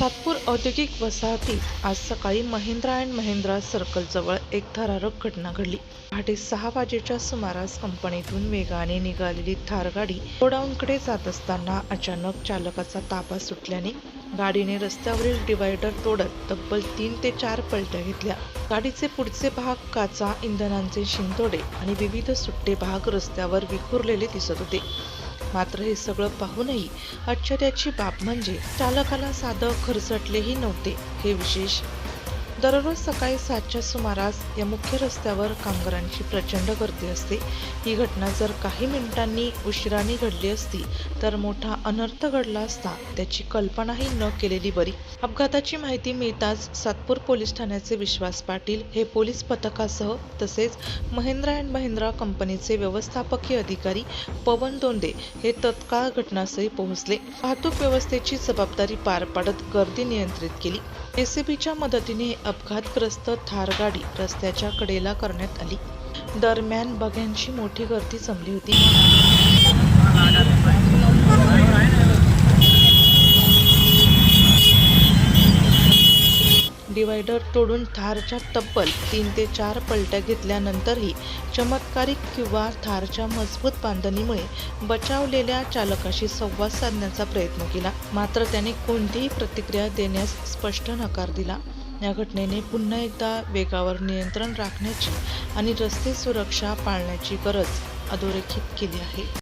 सातपूर औद्योगिक वसाहतीत आज सकाळी महिंद्रा अँड महिंद्रा सर्कलजवळ एक थरारक घटना घडली. पहाटे सहा वाजेच्या सुमारास कंपनीतून वेगाने निघालेली थार गाडी गोडाऊनकडे जात असताना अचानक चालकाचा ताबा सुटल्याने गाडीने रस्त्यावरील डिवायडर तोडत तब्बल तीन ते चार पलट्या घेतल्या. गाडीचे पुढचे भाग काचा इंधनांचे शिंतोडे आणि विविध सुट्टे भाग रस्त्यावर विखुरलेले दिसत होते. मात्र हे सगळं पाहूनही आश्चर्याची बाब म्हणजे चालकाला साधं खरचटलेही नव्हते. हे विशेष दररोज सकाळी सातच्या सुमारास या मुख्य रस्त्यावर कामगारांची प्रचंड गर्दी असते. ही घटना जर काही मिनिटांनी उशिराने घडली असती तर मोठा अनर्थ घडला असता त्याची कल्पनाही न केलेली बरी. अपघाताची माहिती मिळताच सातपूर पोलीस ठाण्याचे विश्वास पाटील हे पोलीस पथकासह तसेच महिंद्रा अँड महिंद्रा कंपनीचे व्यवस्थापकीय अधिकारी पवन दोंदे हे तत्काळ घटनास्थळी पोहोचले. वाहतूक व्यवस्थेची जबाबदारी पार पाडत गर्दी नियंत्रित केली. एसीबीच्या मदतीने अपघातग्रस्त थार गाडी रस्त्याच्या कडेला करण्यात आली. दरम्यान बघ्यांची मोठी गर्दी जमली होती. डिवायडर तोडून थारच्या तब्बल तीन ते चार पलट्या घेतल्यानंतरही चमत्कारिक किंवा थारच्या मजबूत बांधणीमुळे बचावलेल्या चालकाशी संवाद साधण्याचा प्रयत्न केला. मात्र त्याने कोणतीही प्रतिक्रिया देण्यास स्पष्ट नकार दिला. या घटनेने पुन्हा एकदा वेगावर नियंत्रण राखण्याची आणि रस्ते सुरक्षा पाळण्याची गरज अधोरेखित केली आहे.